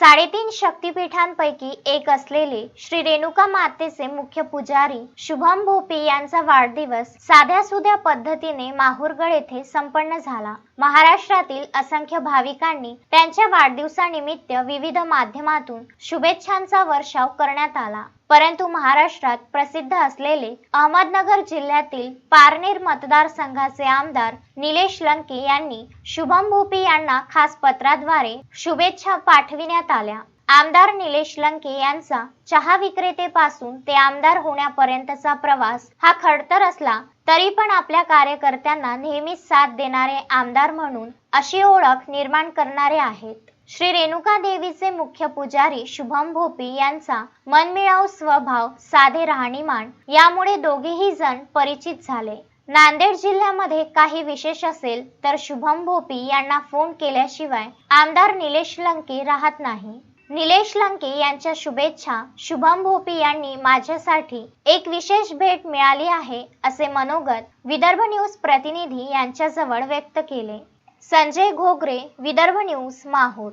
साडेतीन शक्तिपीठांपैकी एक असलेले श्री रेणुका मातेचे मुख्य पुजारी शुभम भोपी यांचा वाढदिवस साध्यासुध्या पद्धतीने माहूरगड येथे संपन्न झाला. महाराष्ट्रातील असंख्य भाविकांनी त्यांच्या वाढदिवसानिमित्त विविध माध्यमातून शुभेच्छांचा वर्षाव करण्यात आला. परंतु महाराष्ट्रात प्रसिद्ध असलेले अहमदनगर जिल्ह्यातील पारनेर मतदारसंघाचे आमदार निलेश लंके यांनी शुभम भोपी यांना खास पत्राद्वारे शुभेच्छा पाठविण्यात आल्या. आमदार निलेश लंके यांचा चहा विक्रेतेपासून ते आमदार होण्यापर्यंतचा प्रवास हा खडतर असला तरी पण आपल्या कार्यकर्त्यांना नेहमीच साथ देणारे आमदार म्हणून अशी ओळख निर्माण करणारे आहेत. श्री रेणुका देवीचे मुख्य पुजारी शुभम भोपी यांचा मनमिळाऊ स्वभाव साधे राहणीमान यामुळे दोघेही जण परिचित झाले. नांदेड जिल्ह्यामध्ये काही विशेष असेल तर शुभम भोपी यांना फोन केल्याशिवाय आमदार निलेश लंके राहत नाही. निलेश लंके यांच्या शुभेच्छा शुभम भोपी यांनी माझ्यासाठी एक विशेष भेट मिळाली आहे असे मनोगत विदर्भ न्यूज प्रतिनिधी यांच्याजवळ व्यक्त केले. संजय घोगरे विदर्भ न्यूज माहूर.